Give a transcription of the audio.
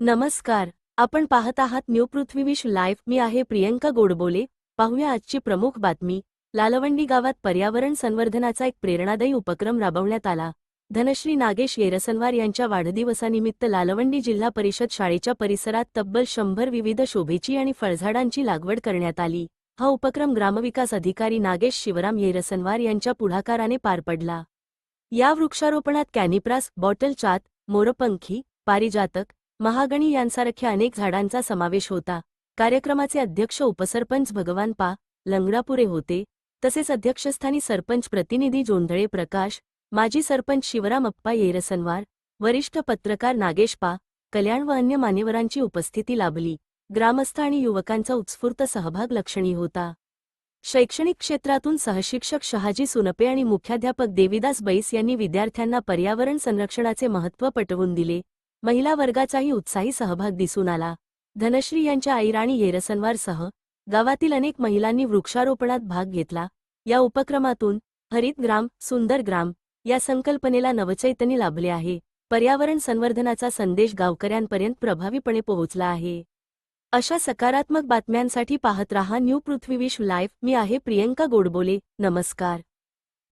नमस्कार. आपण पाहत आहात न्यू पृथ्वीविश लाईव्ह मी आहे प्रियंका गोडबोले. पाहूया आजची प्रमुख बातमी. लालवंडी गावात पर्यावरण संवर्धनाचा एक प्रेरणादायी उपक्रम राबवण्यात आला. धनश्री नागेश येरसनवार यांच्या वाढदिवसानिमित्त लालवंडी जिल्हा परिषद शाळेच्या परिसरात तब्बल शंभर विविध शोभेची आणि फळझाडांची लागवड करण्यात आली. हा उपक्रम ग्रामविकास अधिकारी नागेश शिवराम येरसनवार यांच्या पुढाकाराने पार पडला. या वृक्षारोपणात कॅनिप्रास बॉटल चात मोरपंखी पारिजातक महागणी यांसारख्या अनेक झाडांचा समावेश होता. कार्यक्रमाचे अध्यक्ष उपसरपंच भगवान पा. लंगडापुरे होते. तसेच अध्यक्षस्थानी सरपंच प्रतिनिधी जोंधळे प्रकाश माजी सरपंच शिवराम अप्पा येरसनवार वरिष्ठ पत्रकार नागेश पा. कल्याण व अन्य मान्यवरांची उपस्थिती लाभली. ग्रामस्थ आणि युवकांचा उत्स्फूर्त सहभाग लक्षणीय होता. शैक्षणिक क्षेत्रातून सहशिक्षक शहाजी सुनपे आणि मुख्याध्यापक देविदास बैस यांनी विद्यार्थ्यांना पर्यावरण संरक्षणाचे महत्त्व पटवून दिले. महिला वर्गाचाही उत्साही सहभाग दिसून आला. धनश्री यांच्या आई राणी येरसनवारसह गावातील अनेक महिलांनी वृक्षारोपणात भाग घेतला. या उपक्रमातून हरित ग्राम सुंदर ग्राम या संकल्पनेला नवचैतन्य लाभले आहे. पर्यावरण संवर्धनाचा संदेश गावकऱ्यांपर्यंत प्रभावीपणे पोहोचला आहे. अशा सकारात्मक बातम्यांसाठी पाहत रहा न्यू पृथ्वीविश लाईव्ह मी आहे प्रियंका गोडबोले. नमस्कार.